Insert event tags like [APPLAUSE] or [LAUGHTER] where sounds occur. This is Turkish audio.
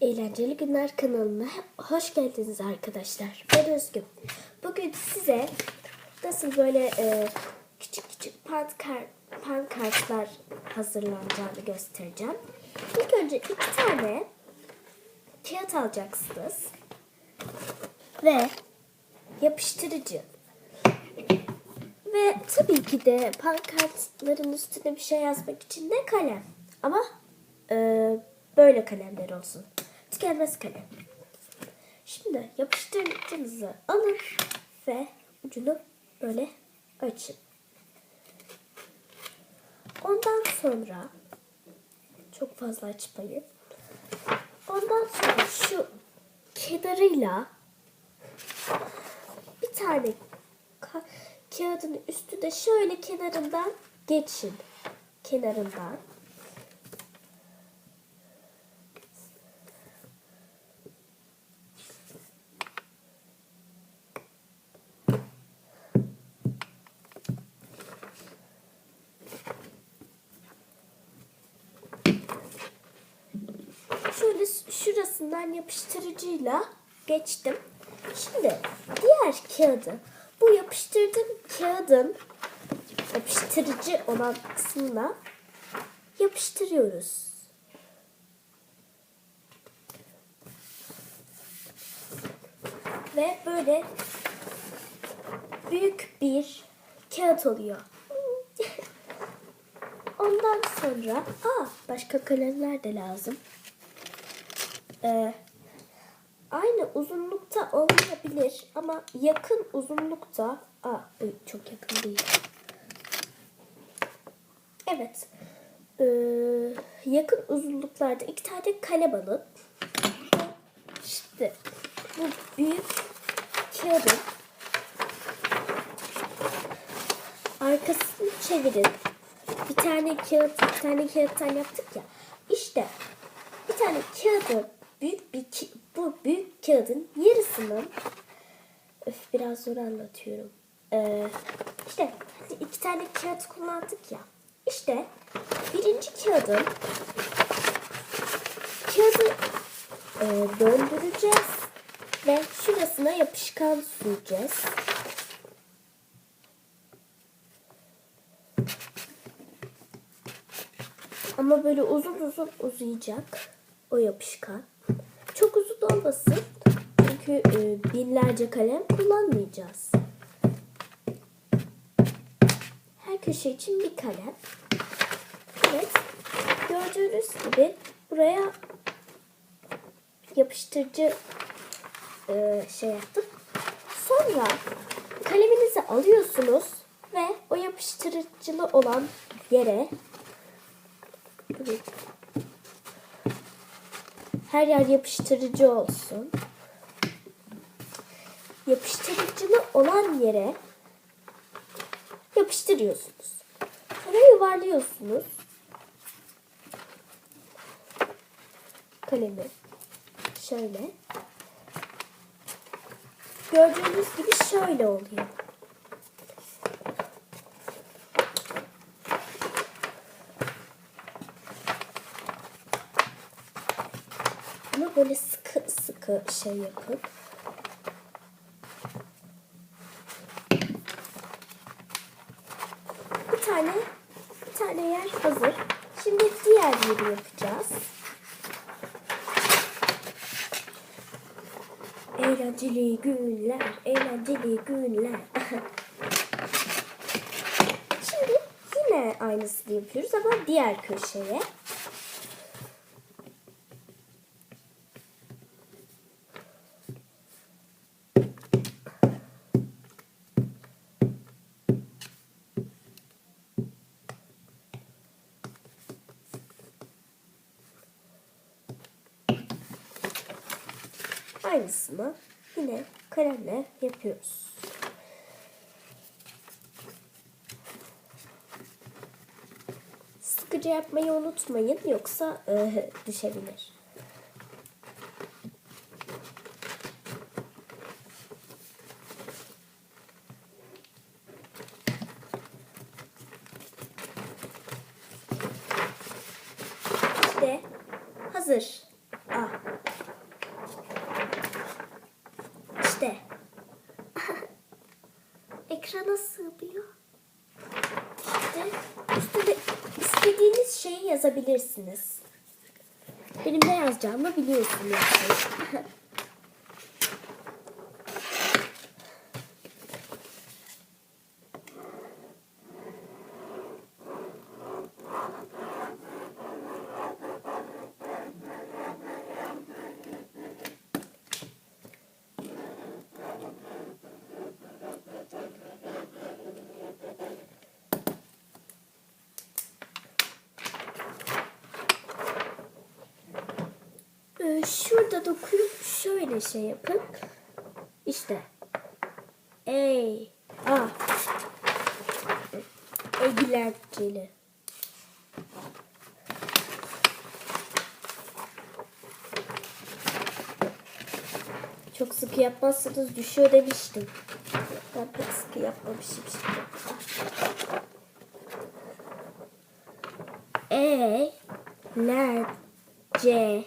Eğlenceli Günler kanalına hoş geldiniz arkadaşlar. Ben Özgür. Bugün size nasıl böyle e, küçük küçük pankart, pankartlar hazırlanacağını göstereceğim. İlk önce iki tane kağıt alacaksınız. Ve yapıştırıcı. Ve tabii ki de pankartların üstüne bir şey yazmak için de kalem. Ama e, böyle kalemler olsun. Tükenmez kalem. Şimdi yapıştırıcınızı alın ve ucunu böyle açın. Ondan sonra çok fazla açmayın. Ondan sonra şu kenarıyla bir tane ka- kağıdın üstüne şöyle kenarından geçin. Kenarından. Şöyle şurasından yapıştırıcıyla geçtim. Şimdi diğer kağıdı bu yapıştırdığım kağıdın yapıştırıcı olan kısmına yapıştırıyoruz. Ve böyle büyük bir kağıt oluyor. [LAUGHS] Ondan sonra aa başka kalemler de lazım. Ee, aynı uzunlukta olmayabilir ama yakın uzunlukta aa ay, çok yakın değil. Evet. Ee, yakın uzunluklarda iki tane kalem alın. İşte bu büyük kağıdın arkasını çevirin. Bir tane kağıt, bir tane kağıttan yaptık ya. İşte bir tane kağıdın büyük bir bu büyük kağıdın yarısının öf biraz zor anlatıyorum. Ee, işte hani iki tane kağıt kullandık ya. İşte birinci kağıdın kağıdı e, döndüreceğiz ve şurasına yapışkan süreceğiz. Ama böyle uzun uzun uzayacak o yapışkan. Çok uzun olmasın. Çünkü e, binlerce kalem kullanmayacağız. Her köşe için bir kalem. Evet. Gördüğünüz gibi buraya yapıştırıcı e, şey yaptım. Sonra kaleminizi alıyorsunuz ve o yapıştırıcılı olan yere her yer yapıştırıcı olsun. Yapıştırıcılı olan yere yapıştırıyorsunuz. Sonra yuvarlıyorsunuz. Kalemi şöyle. Gördüğünüz gibi şöyle oluyor. Böyle sıkı sıkı şey yapın. Bir tane bir tane yer hazır. Şimdi diğer yeri yapacağız. Eğlenceli günler, eğlenceli günler. [LAUGHS] Şimdi yine aynısını yapıyoruz ama diğer köşeye. Aynısını yine kalemle yapıyoruz. Sıkıca yapmayı unutmayın yoksa e, düşebilir. İşte hazır. A. İşte. Sığmıyor. İşte üstüne istediğiniz şeyi yazabilirsiniz. Benim ne yazacağımı biliyorsunuz. [LAUGHS] Ee, şurada dokuyup şöyle şey yapın. İşte. Ey. A. Eğlenceli. Çok sıkı yapmazsanız düşüyor demiştim. Ben pek sıkı yapmamışım şimdi. E, ler, C,